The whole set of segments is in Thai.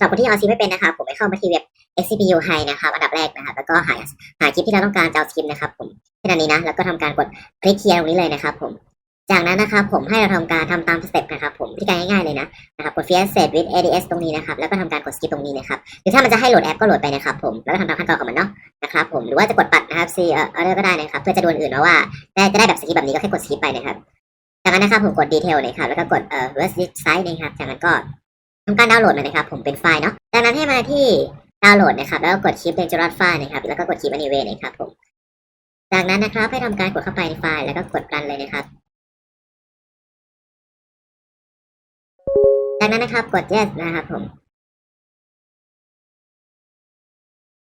สำหรับคนที่เอาซีไม่เป็นนะครับผมไปเข้ามาที่เว็บ XCPU High นะครับอันดับแรกนะครับแล้วก็หาหาคลิปที่เราต้องการจะเอาคลิปนะครับผมแค่นั้นนี้นะแล้วก็ทำการกดคลิกเคลียร์ตรงนี้เลยนะครับ ผม จากนั้นนะครับผมให้เราทำการทำตามสเต็ปนะครับผมวิธีการง่ายๆเลยนะนะครับกด Fear Set with ADS ตรงนี้นะครับแล้วก็ทำการกด skip ตรงนี้นะครับหรือถ้ามันจะให้โหลดแอปก็โหลดไปนะครับผมแล้วก็ทำตามขั้นตอนของมันเนาะนะครับผมหรือว่าจะกดปัดนะครับ C เอ่อ order ก็ได้นะครับเพื่อจะดูอันอื่นนะว่าได้จะได้แบบสกิปแบบนี้ก็แค่กด skip ไปนะครับจากนั้นนะครับผมกด detail นะครับแล้วก็กดเอ่อ reverse site นะครับจากนั้นก็ ทำการดาวน์โหลดมันนะครับ ผมเป็นไฟล์เนาะจากนั้นให้มาที่ดาวน์โหลดนะครับ แล้วก็กดคลิปเป็นจรดไฟล์นะครับ แล้วก็กดคลิป anyway นะครับผม จากนั้นนะครับให้ทำการกดเข้าไปในไฟล์แล้วก็กดรันเลยนะครับ จากนั้นนะครับกด yes นะครับผม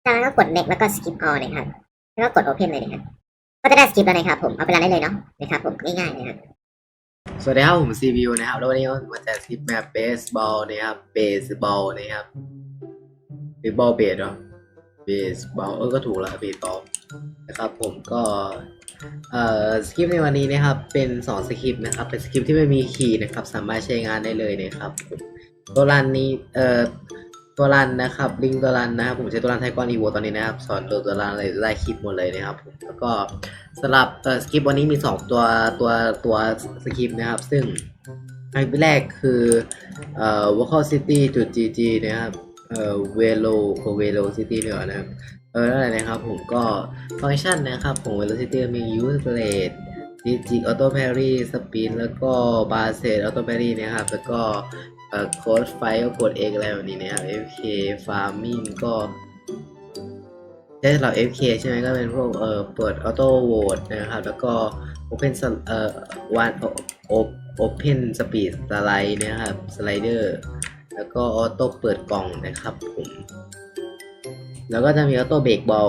จากนั้นก็กด next แล้วก็ skip all นะครับ แล้วก็กด open เลยนะครับ ก็จะได้สกิปแล้วนะครับผม เอาไปรันได้เลยเนาะนะครับผมง่ายๆนะครับ สวัสดีครับผมซีวิวนะครับ แล้ววันนี้ผมมาจะคลิปแมปเบสบอลนะครับเบสบอลนะครับเบสบอลเบสเหรอเบสบอลเออก็ถูกแล้วเบสบอลนะครับผมก็เอ่อสคริปต์ในวันนี้นะครับเป็น2สคริปต์นะครับเป็นสคริปต์ที่ไม่มีคีดนะครับสามารถใช้งานได้เลยนะครับตัวรันนี้เอ่อ ตัวรันนะครับ ลิงตัวรันนะครับ ผมใช้ตัวรันไทกอนอีโวตอนนี้นะครับ สอนตัวรันอะไรได้คลิปหมดเลยนะครับผมแล้วก็สำหรับสคริปต์วันนี้มี 2 ตัวตัวตัวสคริปต์นะครับ ซึ่งอันแรกคือเอ่อ vocal city จุด gg นะครับเอ่อ velo โ velo city เนี่ยนะครับเออนั่นแหละนะครับผมก็ฟังก์ชันนะครับของ velocity มี use rate digit auto parry spin แล้วก็ bar set auto parry นะครับ แล้วก็ เอ่อ code fight ก็กด X อะไรแบบนี้นะครับ FK farming ก็ใช้สำหรับ FK ใช่ไหมก็เป็นพวกเอ่อเปิด auto vote นะครับ แล้วก็ open เอ่อ one op- open speed slide นะครับ slider แล้วก็ auto เปิดกล่องนะครับผมแล้วก็จะมีออโต้เบรกบอล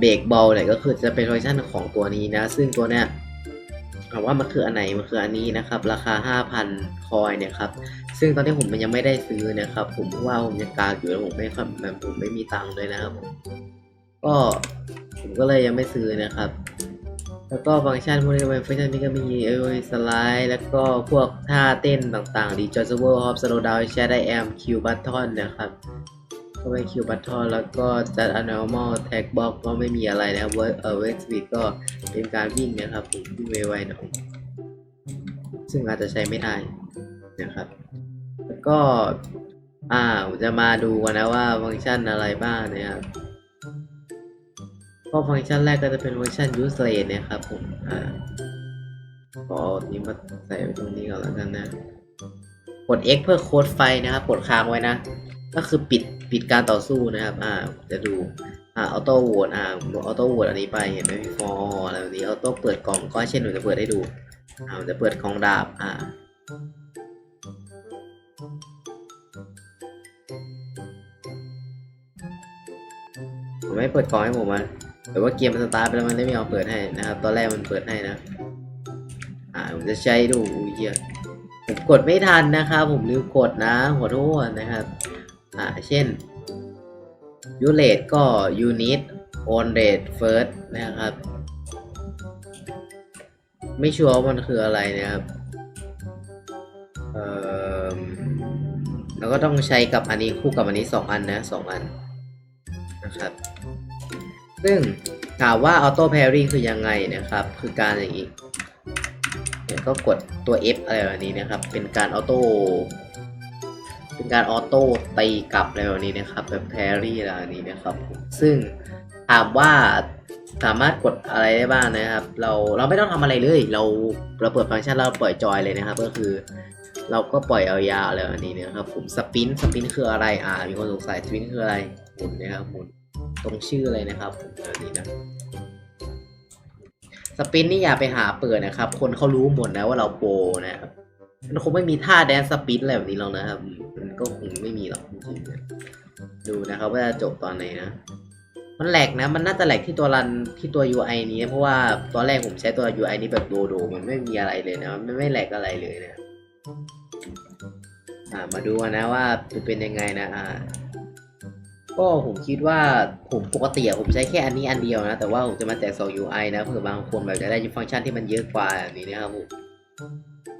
เบรกบอลเนี่ยก็คือจะเป็นฟังก์ชันของตัวนี้นะ ซึ่งตัวเนี้ย ถามว่ามันคืออันไหนมันคืออันนี้นะครับ ราคา 5,000 คอยเนี่ยครับซึ่งตอนที่ผมมันยังไม่ได้ซื้อนะครับ ผมเพราะว่าผมยังกากอยู่แล้วผมไม่ค่อยแบบผมไม่มีตังค์เลยนะครับผมก็ผมก็เลยยังไม่ซื้อนะครับ แล้วก็ฟังก์ชันพวกนี้เป็นฟังก์ชันนี้ก็มีเออสไลด์ แล้วก็พวกท่าเต้นต่างๆดีจอสเวอร์ฮอปสโลดาวแชร์ไดแอมคิวบัตทอนนะครับ ก็เป็นคิวบัตทอนแล้วก็จัด abnormal tag box ก็ไม่มีอะไรนะครับเออ work speed ก็เป็นการวิ่งนะครับผมวิ่งไวๆหน่อยซึ่งอาจจะใช้ไม่ได้นะครับ แล้วก็อ่าผมจะมาดูกันนะว่าฟังก์ชันอะไรบ้างนะครับก็ฟังก์ชันแรกก็จะเป็นฟังก์ชัน use rate นะครับผมอ่าขออานี้มาใส่ไว้ตรงนี้ก่อนแล้วกันนะ กด X เพื่อโค้ดไฟนะครับ กดค้างไว้นะ ก็คือปิดปิดการต่อสู้นะครับ อ่า จะดู อ่า ออโต้โหวตอ่าออโต้โหวตอันนี้ไป เห็นไหมฟอร์อะไรแบบนี้ ออโต้เปิดกล่องก็เช่นหนูจะเปิดให้ดู อ่าจะเปิดกล่องดาบ อ่า ผมไม่เปิดกล่องให้ผมมาแต่ว่าเกมมันสตาร์ทไปแล้วมันไม่ยอมเปิดให้นะครับ ตอนแรกมันเปิดให้นะ อ่า ผมจะใช้ดูอุ้ยเหี้ยผมกดไม่ทันนะครับ ผมลืมกดนะ ขอโทษนะครับ เช่น u r a t e ก็ unit on rate first นะครับ ไม่ชัวร์ว่ามันคืออะไรนะครับแล้วก็ต้องใช้กับอันนี้คู่กับอันนี้สองอันนะสองอันนะครับ ซึ่งถามว่า auto parry คือยังไงนะครับ คือการอย่างนี้ก็กดตัว F อะไรแบบนี้นะครับ เป็นการออโต้ เป็นการออโต้ตีกลับอะไรแบบนี้นะครับ แบบแพรี่อะไรแบบนี้นะครับ ซึ่งถามว่าสามารถกดอะไรได้บ้างนะครับ เราเราไม่ต้องทำอะไรเลย เราเราเปิดฟังก์ชันเราปล่อยจอยเลยนะครับ ก็คือ เราก็ปล่อยเอายาวอะไรแบบนี้นะครับผมสปินสปินคืออะไรอ่ามีคนสงสัยสปินคืออะไรหมุนนะครับหมุนตรงชื่อเลยนะครับผมแบบนี้นะสปินนี่อย่าไปหาเปิดนะครับ คนเขารู้หมดนะว่าเราโปนะครับมันคงไม่มีท่าแดนสปินอะไรแบบนี้หรอกนะครับ ก็คงไม่มีหรอกจริงๆดูนะครับว่าจะจบตอนไหนนะ มันแหลกนะ มันน่าจะแหลกที่ตัวรันที่ตัว UI นี้ เพราะว่าตอนแรกผมใช้ตัว UI นี้แบบโดโดมันไม่มีอะไรเลยนะ มันไม่ไม่แหลกอะไรเลยนะอ่ามาดูกันนะว่าจะเป็นยังไงนะอ่าก็ผมคิดว่าผมปกติผมใช้แค่อันนี้อันเดียวนะ แต่ว่าผมจะมาแจกสอง UI นะเผื่อบางคนแบบจะได้ฟังก์ชันที่มันเยอะกว่าแบบนี้นะครับผม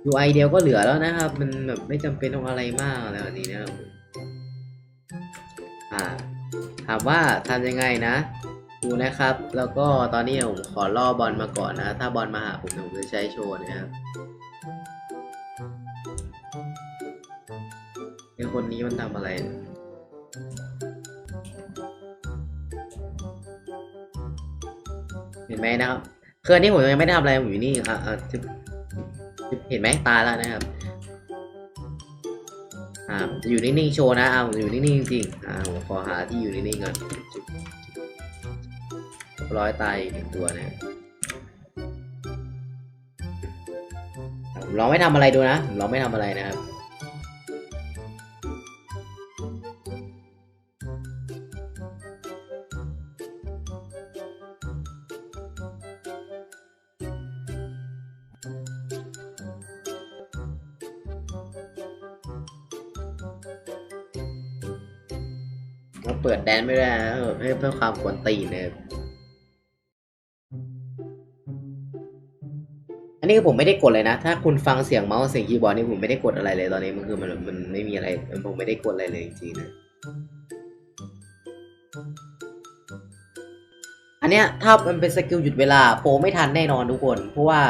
UI เดียวก็เหลือแล้วนะครับ มันแบบไม่จำเป็นต้องอะไรมากอะไรแบบนี้นะครับอ่าถามว่าทำยังไงนะดูนะครับ แล้วก็ตอนนี้ผมขอล่อบอลมาก่อนนะ ถ้าบอลมาหาผมผมจะใช้โชว์นะครับไอคนนี้มันทำอะไรเนี่ยเห็นไหมนะครับ คืออันนี้ผมยังไม่ได้ทำอะไรผมอยู่นี่อะอะจึ๊บจึ๊บ เห็นไหมตายแล้วนะครับ อ่าจะอยู่นิ่งๆโชว์นะอ่าผมอยู่นิ่งๆจริงๆอ่าผมขอหาที่อยู่นิ่งๆก่อนร้อยตายหนึ่งตัวนะครับอะผมลองไม่ทำอะไรดูนะผมลองไม่ทำอะไรนะครับ เราเปิดแดนไม่ได้นะเพื่อความกวนตีนนะครับอันนี้คือผมไม่ได้กดเลยนะ ถ้าคุณฟังเสียงเมาส์เสียงคีย์บอร์ดนี่ผมไม่ได้กดอะไรเลยตอนนี้มันคือมันมันไม่มีอะไรผมไม่ได้กดอะไรเลยจริงๆนะอันเนี้ยถ้ามันเป็นสกิลหยุดเวลาโปรไม่ทันแน่นอนทุกคน เพราะว่า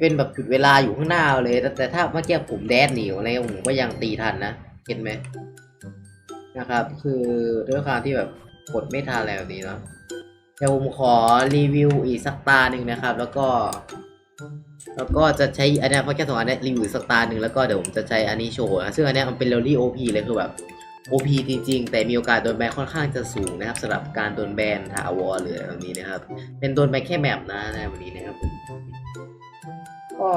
เป็นแบบหยุดเวลาอยู่ข้างหน้าเลย แต่แต่ถ้าเมื่อกี้ผมแดดหนีอะไรผมก็ยังตีทันนะ เห็นไหม นะครับ คือด้วยความที่แบบกดไม่ทันแล้วนี้เนาะเดี๋ยวผมขอรีวิวอีกสักตาหนึ่งนะครับ แล้วก็ แล้วก็จะใช้อันนี้เพราะแค่สองอันนี้รีวิวสักตาหนึ่งแล้วก็เดี๋ยวผมจะใช้อันนี้โชว์นะซึ่งอันนี้มันเป็นเรลลี่โอพีเลยคือแบบ OP จริงๆ แต่มีโอกาสโดนแบนค่อนข้างจะสูงนะครับสำหรับการโดนแบนถาวรหรือแบบนี้นะครับ เป็นโดนแบนแค่แมปนะในวันนี้นะครับผมก็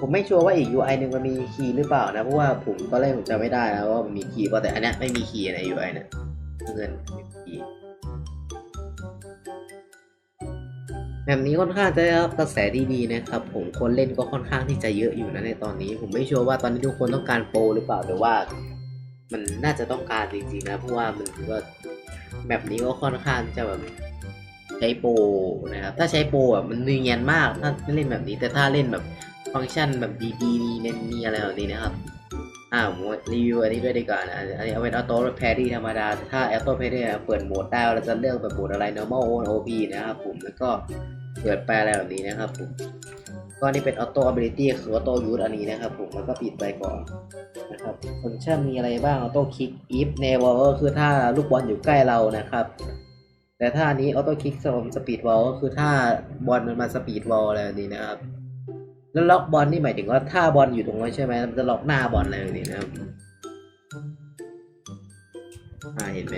ผมไม่ชัวร์ว่าอีก UI หนึ่งมันมีคีย์หรือเปล่านะ เพราะว่าผมตอนแรกผมจำไม่ได้นะว่ามันมีคีย์เปล่าแต่อันเนี้ยไม่มีคีย์ใน UI นะเงินไม่มีคีย์แบบนี้ค่อนข้างจะได้รับกระแสที่ดีนะครับ ผมคนเล่นก็ค่อนข้างที่จะเยอะอยู่นะในตอนนี้ ผมไม่ชัวร์ว่าตอนนี้ทุกคนต้องการโปรหรือเปล่าแต่ว่า มันน่าจะต้องการจริงๆนะเพราะว่ามันถือว่าแบบนี้ก็ค่อนข้างจะแบบใช้โปรนะครับถ้าใช้โปรแบบมันเนียนมากถ้าเล่นแบบนี้แต่ถ้าเล่นแบบ ฟังก์ชันแบบดีๆมีเน้นมีอะไรแบบนี้นะครับ อ่าผมรีวิวอันนี้ด้วยดีกว่านะ อันนี้เอาเป็นออโต้แพดดี้ธรรมดา ถ้าออโต้แพดดี้เปิดโหมดได้เราจะเลือกแบบโหมดอะไร normal on OP นะครับผม แล้วก็เปิดแปลอะไรแบบนี้นะครับผม ก็นี่เป็นออโต้ ability คือออโต้ยูสอันนี้นะครับผม แล้วก็ปิดไปก่อนนะครับ ฟังก์ชันมีอะไรบ้างออโต้คลิก if never ก็คือถ้าลูกบอลอยู่ใกล้เรานะครับแต่ถ้าอันนี้ออโต้คลิกสมสปีดวอลก็คือถ้าบอลมันมาสปีดวอลอะไรแบบนี้นะครับ แล้วล็อกบอลนี่หมายถึงว่าถ้าบอลอยู่ตรงนั้นใช่ไหมมันจะล็อกหน้าบอลอะไรแบบนี้นะครับอ่าเห็นไหม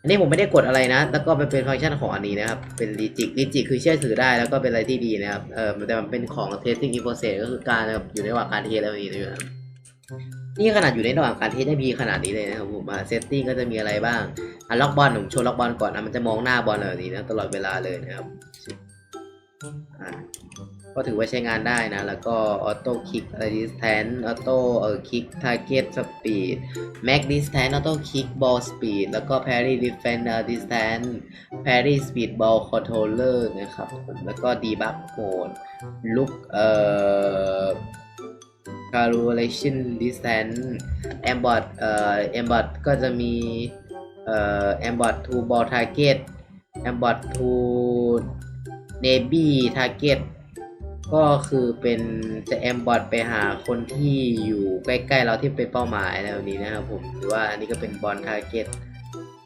อันนี้ผมไม่ได้กดอะไรนะ แล้วก็มันเป็นฟังก์ชันของอันนี้นะครับ เป็นลิจิกลิจิกคือเชื่อถือได้แล้วก็เป็นอะไรที่ดีนะครับ เออแต่มันเป็นของ testing in process ก็คือการอยู่ในระหว่างการเทสอะไรนี้นะครับนี่ขนาดอยู่ในระหว่างการเทสได้มีขนาดนี้เลยนะครับผมมาเซตติ้งก็จะมีอะไรบ้างอะล็อกบอลผมโชว์ล็อกบอลก่อนนะมันจะมองหน้าบอลแบบนี้นะตลอดเวลาเลยนะครับอะ ก็ถือว่าใช้งานได้นะ แล้วก็ออโต้คิกอะไรดิสแทนออโต้เออคิกทาร์เก็ตสปีดแม็กดิสแทนออโต้คิกบอลสปีดแล้วก็แพรี่ดิฟเฟนเดอร์ดิสแทนแพรี่สปีดบอลคอนโทรลเลอร์นะครับผมแล้วก็ดีบักโหมดลุกเอ่อ calculation distance embot เอ่อ embot ก็จะมีเอ่อ embot to ball target embot to navy target ก็คือเป็นจะ embot ไปหาคนที่อยู่ใกล้ๆเราที่เป็นเป้าหมายอะไรแบบนี้นะครับผมหรือว่าอันนี้ก็เป็นบอล target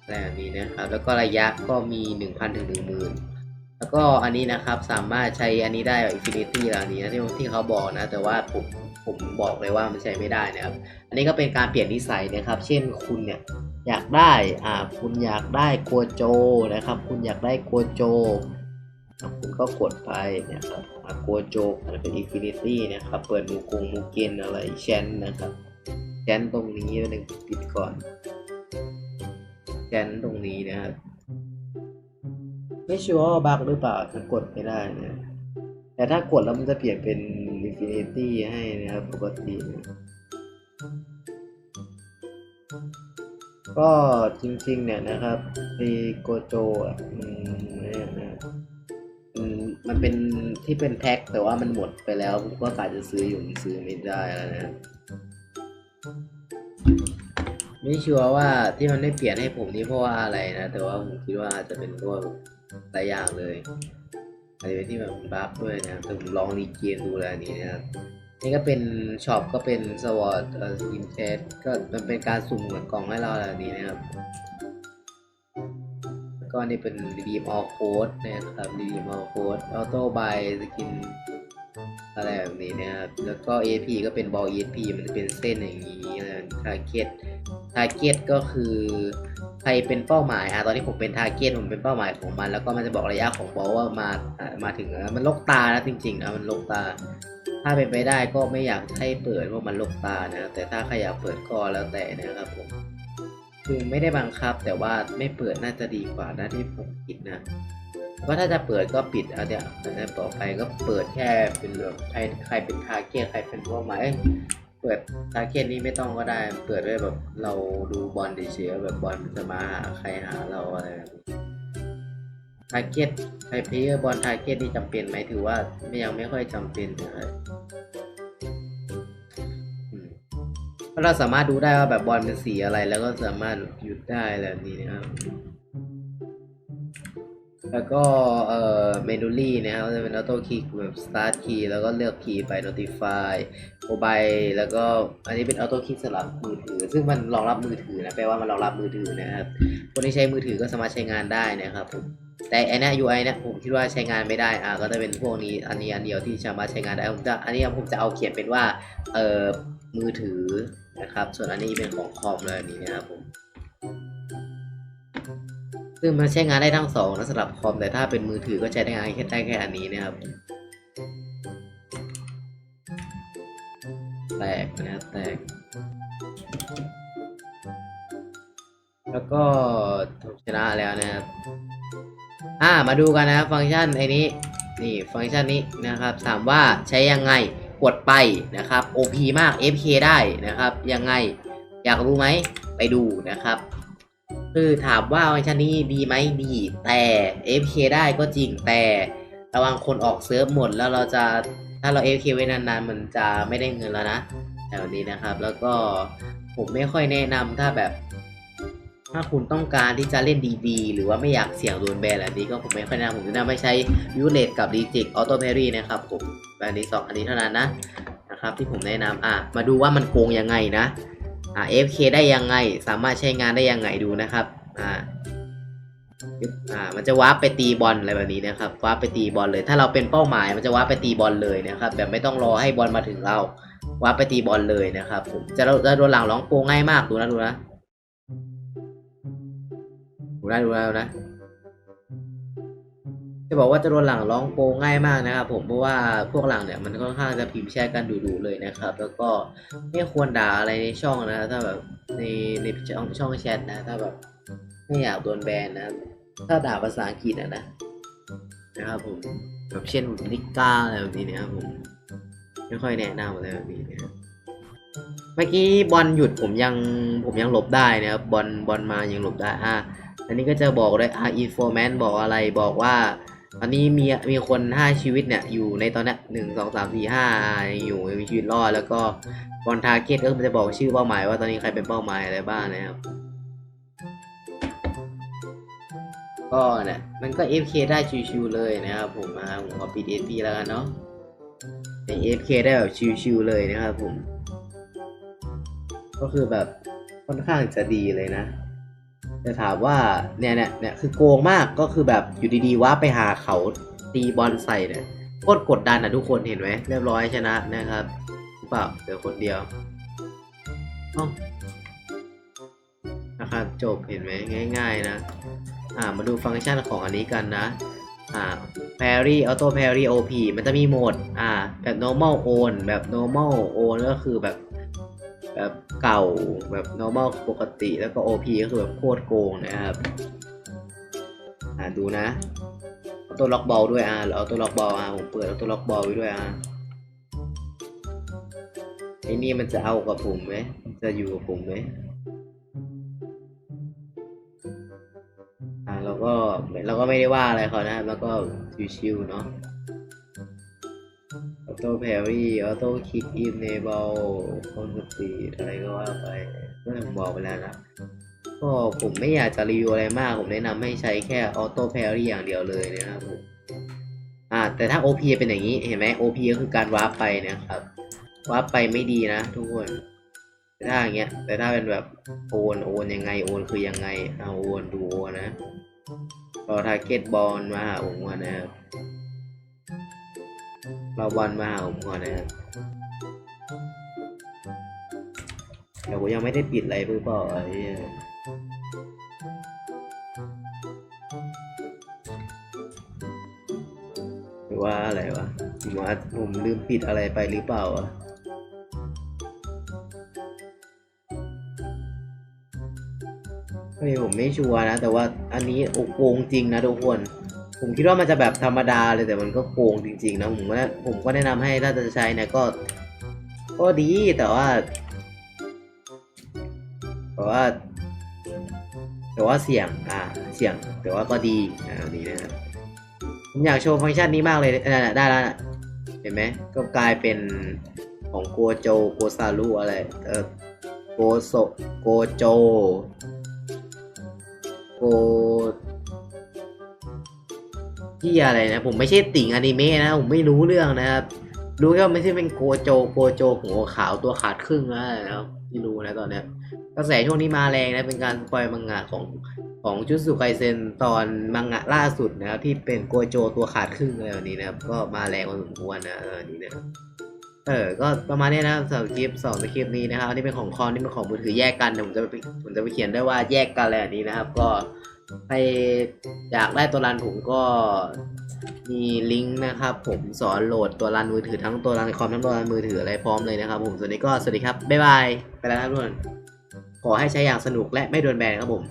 อะไรแบบนี้นะครับ แล้วก็ระยะก็มี 1,000ถึง10,000 แล้วก็อันนี้นะครับสามารถใช้อันนี้ได้แบบ Infinity เหล่านี้นะที่ที่เขาบอกนะ แต่ว่าผมผมบอกเลยว่ามันใช้ไม่ได้นะครับ อันนี้ก็เป็นการเปลี่ยนนิสัยนะครับ เช่นคุณเนี่ยอยากได้อ่าคุณอยากได้โกโจนะครับ คุณอยากได้โกโจคุณก็กดไปนะครับ อ่าโกโจมันเป็น Infinity นะครับ เปิดมูกงมูเกนอะไรแชนนะครับแชนตรงนี้หนึ่งปิดก่อนแชนตรงนี้นะครับ ไม่ชัวร์บักหรือเปล่าถ้ากดไม่ได้นะ แต่ถ้ากดแล้วมันจะเปลี่ยนเป็น Infinity ให้นะครับปกตินะก็จริงๆเนี่ยนะครับไอโกโจอะ มันเป็นที่เป็นแพ็คแต่ว่ามันหมดไปแล้วผมก็กะจะซื้ออยู่ซื้อไม่ได้แล้วนะไม่ชัวร์ว่าที่มันไม่เปลี่ยนให้ผมนี่เพราะว่าอะไรนะ แต่ว่าผมคิดว่าอาจจะเป็นเพราะว่าหลายอย่างเลยอาจจะเป็นที่แบบบัฟด้วยนะแต่ผมลองรีเกมดูแล้วนนี้นะนี่ก็เป็นช็อปก็เป็นสวอตเอ่อสกินเทสก็มันเป็นการสุ่มเหมือนกล่องให้เราแบบนี้นะครับ ก็นี่เป็น redeem all code นะครับ redeem all code auto buy สกินอะไรแบบนี้นะครับ แล้วก็ AP ก็เป็น ball ESP มันจะเป็นเส้นอย่างนี้นะ target target ก็คือใครเป็นเป้าหมายอะตอนนี้ผมเป็น target ผมเป็นเป้าหมายของมัน แล้วก็มันจะบอกระยะของบอลว่ามาอะมาถึงแล้วมันลกตานะจริงๆนะมันลกตา ถ้าเป็นไปได้ก็ไม่อยากให้เปิดเพราะมันลกตานะ แต่ถ้าใครอยากเปิดก็แล้วแต่นะครับผม คือไม่ได้บังคับ แต่ว่าไม่เปิดน่าจะดีกว่านะที่ผมคิดนะว่าถ้าจะเปิดก็ปิดเอาเดี๋ยวแต่ต่อไปก็เปิดแค่เป็นแบบใครใครเป็นทาร์เก็ตใครเป็นเป้าหมายเอ้เปิดทาร์เก็ตนี้ไม่ต้องก็ได้ เปิดไว้แบบเราดูบอลเฉยๆแบบบอลมันจะมาหาใครหาเราอะไรทาร์เก็ตใครเพลย์บอลทาร์เก็ตนี่จำเป็นไหมถือว่าไม่ยังไม่ค่อยจำเป็นนะค เราะเราสามารถดูได้ว่าแบบบอลเป็นสีอะไร แล้วก็สามารถหยุดได้แบบนี้นะครับ แล้วก็เอ่อเมนูลี่นะครับจะเป็นออโต้คีย์แบบ start key แล้วก็เลือกคีย์ไป notify mobile แล้วก็อันนี้เป็นออโต้คีย์สำหรับมือถือ ซึ่งมันรองรับมือถือนะแปลว่ามันรองรับมือถือนะครับคนที่ใช้มือถือก็สามารถใช้งานได้นะครับผมแต่อันนี้ย UI เนี่ยผมคิดว่าใช้งานไม่ได้อะก็จะเป็นพวกนี้อันนี้อันเดียวที่สามารถใช้งานได้ผมจะอันนี้ผมจะเอาเขียนเป็นว่าเอ่อ มือถือนะครับ ส่วนอันนี้เป็นของคอมเลยอันนี้นะครับผมซึ่งมันใช้งานได้ทั้งสองนะสำหรับคอมแต่ถ้าเป็นมือถือก็ใช้ได้งานแค่ได้แค่อันนี้นะครับแตกนะครับแตก แล้วก็ชนะแล้วนะครับอ่ามาดูกันนะครับฟังก์ชันไอ้นี้นี่ฟังก์ชันนี้นะครับถามว่าใช้ยังไง กดไปนะครับ OP มาก FK ได้นะครับ ยังไงอยากรู้ไหมไปดูนะครับ คือถามว่าฟังก์ชันนี้ดีไหมดีแต่ FK ได้ก็จริงแต่ระวังคนออกเซิร์ฟหมดแล้วเราจะถ้าเรา FK ไว้นานๆ มันจะไม่ได้เงินแล้วนะแบบนี้นะครับ แล้วก็ผมไม่ค่อยแนะนำถ้าแบบ ถ้าคุณต้องการที่จะเล่นดีๆ หรือว่าไม่อยากเสี่ยงโดนแบนแบบนี้ก็ผมไม่ค่อยแนะนำผมจะแนะนำไม่ใช้ยูเลตกับดีจิกออโต a มรี่นะครับผมแบบนี้สองอันนี้เท่านั้นนะนะครับที่ผมแนะนำอะมาดูว่ามันโกงยังไงนะอ่า FK ได้ยังไงสามารถใช้งานได้ยังไงดูนะครับอ่าอ่ามันจะวาร์ปไปตีบอลอะไรแบบนี้นะครับวาร์ปไปตีบอลเลย ถ้าเราเป็นเป้าหมายมันจะวาร์ปไปตีบอลเลยนะครับแบบไม่ต้องรอให้บอลมาถึงเราวาร์ปไปตีบอลเลยนะครับผมจะเราจะโดนหลังร้องโกงง่ายมากดูนะดูนะูได้ดูแล้วนะ จะบอกว่าจะโดนหลังร้องโปงง่ายมากนะครับผมเพราะว่าพวกหลังเนี่ยมันค่อนข้างจะพิมพ์แชทกันดุๆเลยนะครับ แล้วก็ไม่ควรด่าอะไรในช่องนะ ถ้าแบบในในช่องช่องแชทนะ ถ้าแบบไม่อยากโดนแบนนะ ถ้าด่าภาษาอังกฤษอะนะนะครับผมแบบเช่นนิก้าอะไรแบบนี้นะครับผมไม่ค่อยแนะนำอะไรแบบนี้นะครับเมื่อกี้บอลหยุดผมยังผมยังหลบได้นะครับบอลบอลมายังหลบได้อะ อันนี้ก็จะบอกเลยอ่าอินโฟแมนบอกอะไรบอกว่าตอนนี้มีมีคนห้าชีวิตเนี่ยอยู่ในตอนเนี้ยหนึ่งสองสามสี่ห้าอยู่มีชีวิตรอดแล้วก็บอลทาร์เก็ตก็จะบอกชื่อเป้าหมายว่าตอนนี้ใครเป็นเป้าหมายอะไรบ้างนะครับก็เนี่ยมันก็ FK ได้ชิวๆเลยนะครับผมมาผมขอปิด SP แล้วกันเนาะใน FK ได้แบบชิวๆเลยนะครับผม ก็คือแบบค่อนข้างจะดีเลยนะ จะถามว่าเนี่ยเนี่ยเนี่ยคือโกงมากก็คือแบบอยู่ดีๆว่าไปหาเขาตีบอลใส่เนี่ยโคตรกดดันนะทุกคนเห็นไหมเรียบร้อยชนะนะครับหรือเปล่าเดี๋ยวคนเดียวอ้านะครับจบเห็นไหมง่าย ๆ นะ อ่ามาดูฟังก์ชันของอันนี้กันนะ อ่า parry auto parry op มันจะมีโหมด อ่า แบบ normal own แบบ normal own ก็คือแบบ แบบเก่าแบบ normal ปกติแล้วก็ OP ก็คือแบบโคตรโกงนะครับ อ่าดูนะเอาตัวล็อกบอลด้วยอ่าเอาตัวล็อกบอลอ่าผมเปิดเอาตัวล็อกบอลไว้ด้วยอ่าไอ้นี่มันจะเอากับผมไหมจะอยู่กับผมไหมอ่าเราก็เราก็ไม่ได้ว่าอะไรเขานะ แล้วก็ชิวๆเนาะ โต้แพรี่ออโต้คิกอินเนเบลคอนสตีอะไรก็ว่าไปก็ผมบอกไปแล้วนะก็ผมไม่อยากจะรีวิวอะไรมาก ผมแนะนำให้ใช้แค่ออโต้แพรี่อย่างเดียวเลยนะครับผมอ่าแต่ถ้า OP เป็นอย่างนี้เห็นไหม OP ก็คือการวาร์ปไปนะครับวาร์ปไปไม่ดีนะทุกคนแต่ถ้าอย่างเงี้ย แต่ถ้าเป็นแบบโอนโอนยังไงโอนคือยังไงเอาโอนดูโอนนะรอทาร์เก็ตบอลมาหาผมก่อนนะครับ เราบอลมาหาผมก่อนนะครับแต่ผมยังไม่ได้ปิดอะไรเพื่อเปล่าไอ้หรือว่าอะไรวะผมว่าผมลืมปิดอะไรไปหรือเปล่าวะเฮ้ยผมไม่ชัวร์นะ แต่ว่าอันนี้โอ้โกงจริงนะทุกคน ผมคิดว่ามันจะแบบธรรมดาเลยแต่มันก็โกงจริงๆนะผมว่าผมก็แนะนำให้ถ้าจะใช้เนี่ยก็ ก็ดีแต่ว่าแต่ว่า แต่ว่าเสี่ยงอ่าเสี่ยง แต่ว่าก็ดีอ่าดีนะครับผมอยากโชว์ฟังก์ชันนี้มากเลยนั่นน่ะได้แล้วเห็นไหมก็กลายเป็นของโกโจโกซารุอะไรเออโกโซโกโจโก ที่อะไรนะ ผมไม่ใช่ติ่งอนิเมะนะ ผมไม่รู้เรื่องนะครับ รู้แค่ว่าไม่ใช่เป็นโกโจโกโจหัวขาวตัวขาดครึ่งนะครับที่รู้นะตอนเนี้ยกระแสช่วงนี้มาแรงนะเป็นการสปอยมังงะของของจุดสุไคเซนตอนมังงะล่าสุดนะครับที่เป็นโกโจตัวขาดครึ่งอะไรแบบนี้นะครับก็มาแรงพอสมควรนะออนี่นะครับเออ ก็ประมาณนี้นะสำหรับคลิปสองคลิปนี้นะครับอันนี้เป็นของคอมนี่เป็นของมือถือแยกกันเดี๋ยวผมจะไปผมจะไปเขียนได้วยว่าแยกกันอะไรแบบนี้นะครับ ก็ ใครอยากได้ตัวรันผมก็มีลิงก์นะครับ ผมสอนโหลดตัวรันมือถือทั้งตัวรันคอมทั้งตัวรันมือถืออะไรพร้อมเลยนะครับ ผมส่วนนี้ก็สวัสดีครับบ๊ายบายไปแล้วนะครับทุกคนขอให้ใช้อย่างสนุกและไม่โดนแบนครับผม